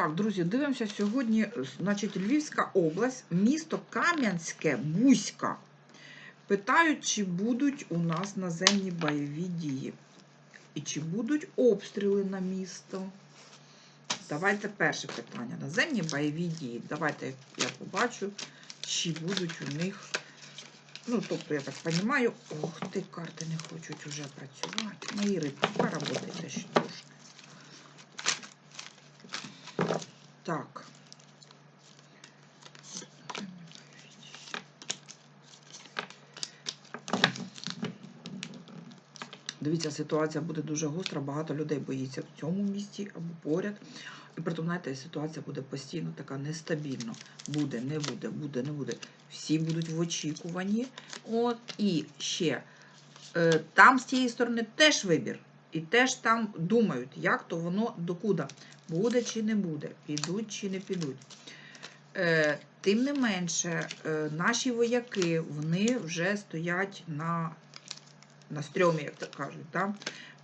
Так, друзі, дивимося сьогодні, значить, Львівська область, місто Кам'янське, Бузька. Питають, чи будуть у нас наземні бойові дії. І чи будуть обстріли на місто? Давайте перше питання. Наземні бойові дії. Давайте я побачу, чи будуть у них. Ну, тобто, я так розумію, ох ти, карти не хочуть уже працювати. Мої рибки, поработайте ще трошки. Так. Дивіться, ситуація буде дуже гостра, багато людей боїться в цьому місті або поряд. І притом, знаєте, ситуація буде постійно така нестабільна. Буде, не буде, буде, не буде. Всі будуть в очікуванні. От і ще е, там з тієї сторони теж вибір. І теж там думають, як то воно докуди. Буде чи не буде, підуть чи не підуть. Е, тим не менше, е, наші вояки вони вже стоять на, на стрьомі, як так кажуть. Да?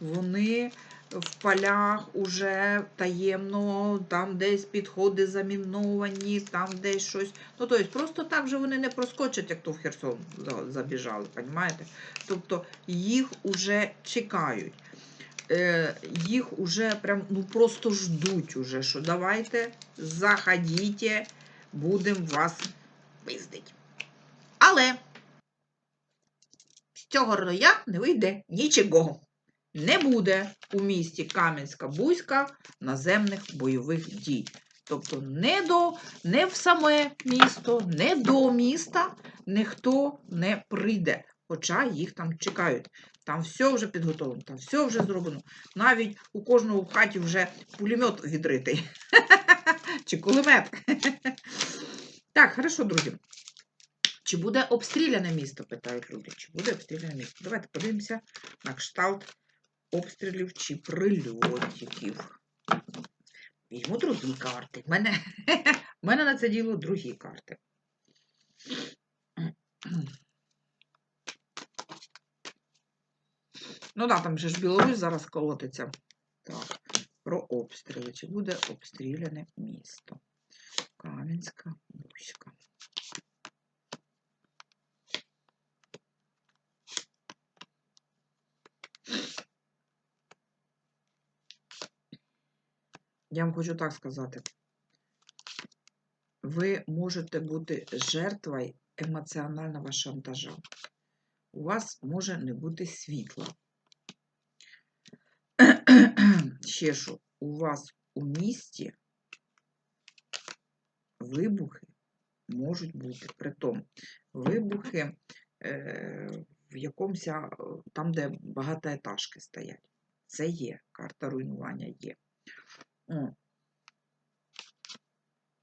Вони в полях уже таємно, там десь підходи заміновані, там десь щось. Ну, тобто, просто так же вони не проскочать, як то в Херсон за- забіжали, розумієте? Тобто їх уже чекають. Е, їх уже прям ну просто ждуть уже, що давайте, заходіть, будемо вас пиздить. Але з цього роя не вийде нічого. Не буде у місті Кам'янська-Бузька наземних бойових дій. Тобто не, до, не в саме місто, не до міста ніхто не прийде, хоча їх там чекають. Там все вже підготовлено, там все вже зроблено. Навіть у кожного в хаті вже пулемет відритий. Чи кулемет. Так, хорошо, друзі. Чи буде обстріляне місто? питають люди. Чи буде обстріляне місто? Давайте подивимося на кшталт обстрілів чи прильотиків. Візьму другі карти. В мене, мене на це діло другі карти. Ну да, там же ж Білорусь зараз колотиться. Так, про обстріли. Чи буде обстріляне місто? Кам'янська, Бузька. Я вам хочу так сказати. Ви можете бути жертвою емоціонального шантажа. У вас може не бути світла. Ще що, у вас у місті вибухи можуть бути. Притом вибухи е, в якомусь, е, там, де багатоетажки стоять. Це є, карта руйнування є. О.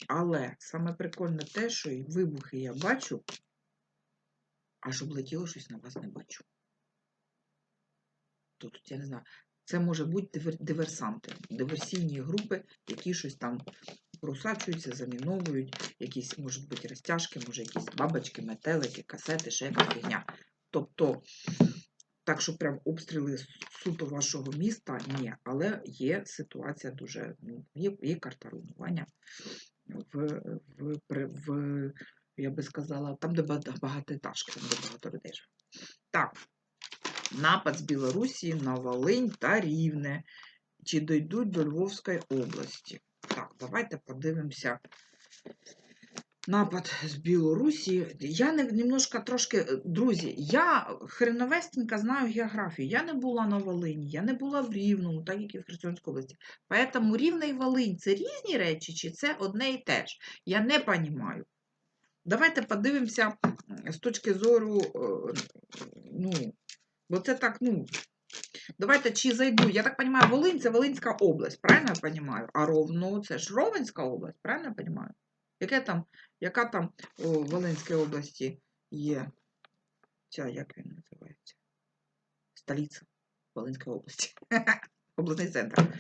Але саме прикольне те, що і вибухи я бачу, а щоб летіло щось на вас не бачу. Тут я не знаю. Це може бути диверсанти, диверсійні групи, які щось там просачуються, заміновують, якісь можуть бути розтяжки, може якісь бабочки, метелики, касети, ще якась фігня. Тобто, так що прям обстріли суто вашого міста, ні, але є ситуація дуже, ну, є, є карта руйнування в, в, в, я би сказала, там, де бага- багатоетажки, там, де багато людей. Так, напад з Білорусі на Волинь та Рівне. Чи дійдуть до Львовської області? Так, давайте подивимося. Напад з Білорусі. Я не, немножко трошки, е, друзі, я хреновестенько знаю географію. Я не була на Волині, я не була в Рівному, так як і в Херсонській області. Поэтому Рівне і Волинь це різні речі, чи це одне і те ж? Я не розумію. Давайте подивимося з точки зору, е, ну, бо це так, ну, давайте чи зайду. Я так розумію, Волинь це Волинська область, правильно я розумію? А Ровно це ж Ровенська область, правильно я розумію? Яке там, яка там у Волинській області є ця, як він називається? Столиця Волинської області. Обласний центр.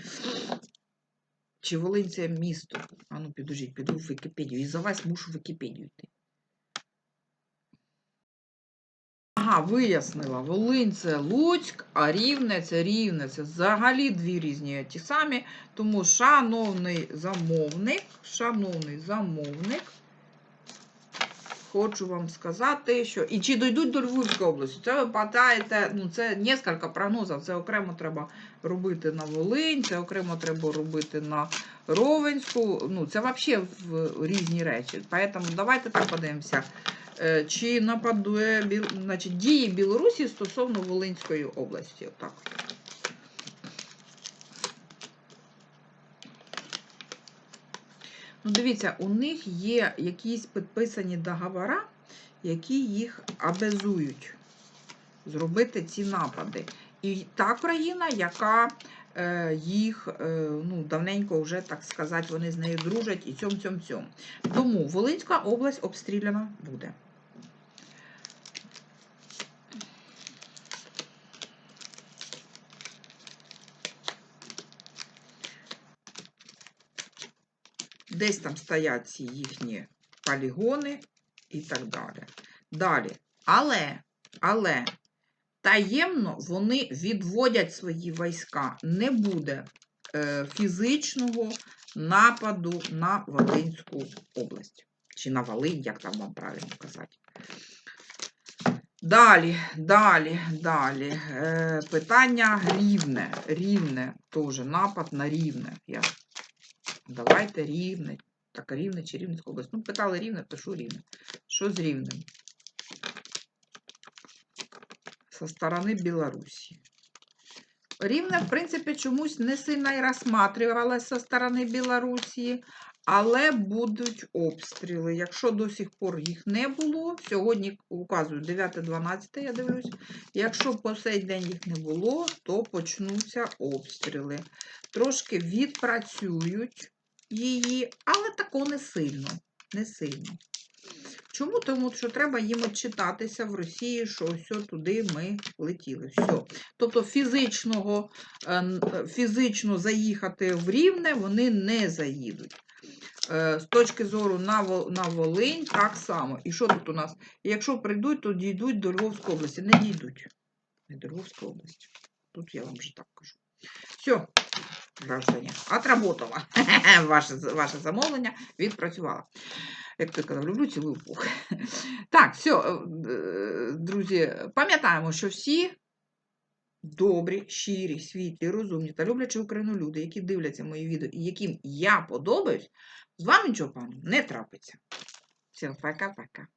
Чи Волинь це місто? А ну підожіть, піду в Вікіпедію. І за вас мушу в Вікіпедію йти. Ага, вияснила. Волинь це Луцьк, а Рівне це Рівне. Це взагалі дві різні ті самі. Тому, шановний замовник, шановний замовник, хочу вам сказати, що. І чи дійдуть до Львівської області? Це ви питаєте, ну це кілька прогнозів. Це окремо треба робити на Волинь, це окремо треба робити на Ровенську. Ну, це взагалі в різні речі. Тому давайте так подивимося. Е, Чи нападує значить, дії Білорусі стосовно Волинської області? Отак. Ну, дивіться, у них є якісь підписані договори, які їх обязують зробити ці напади. І та країна, яка е, їх е, ну, давненько вже, так сказати, вони з нею дружать і цьом цьом цьом. Тому Волинська область обстріляна буде. Десь там стоять ці їхні полігони і так далі. Далі. Але, але таємно вони відводять свої війська. Не буде е, фізичного нападу на Волинську область. Чи на Волинь, як там вам правильно казати. Далі, далі, далі. Е, питання рівне. Рівне теж напад на рівне. Я Давайте рівне. Так, рівне чи Рівненська область. Ну, питали рівне, пишу рівне. Що з рівнем? Со сторони Білорусі. Рівне, в принципі, чомусь не сильно і розсматривалося со сторони Білорусі, але будуть обстріли. Якщо до сих пор їх не було, сьогодні указую 9-12, я дивлюсь. Якщо по цей день їх не було, то почнуться обстріли. Трошки відпрацюють її, але тако не сильно. Не сильно. Чому? Тому що треба їм отчитатися в Росії, що ось туди ми летіли. Все. Тобто фізичного, е, е, фізично заїхати в Рівне вони не заїдуть. Е, З точки зору на, Волинь так само. І що тут у нас? Якщо прийдуть, то дійдуть до Львовської області. Не дійдуть. Не до Львовської області. Тут я вам вже так кажу. Все, граждані, отработала. Ваше, ваше замовлення відпрацювала. Як ти казав, люблю цілую пух. Так, все, е, друзі, пам'ятаємо, що всі добрі, щирі, світлі, розумні та люблячі Україну люди, які дивляться мої відео і яким я подобаюсь, з вами нічого пану не трапиться. Всім пока-пока.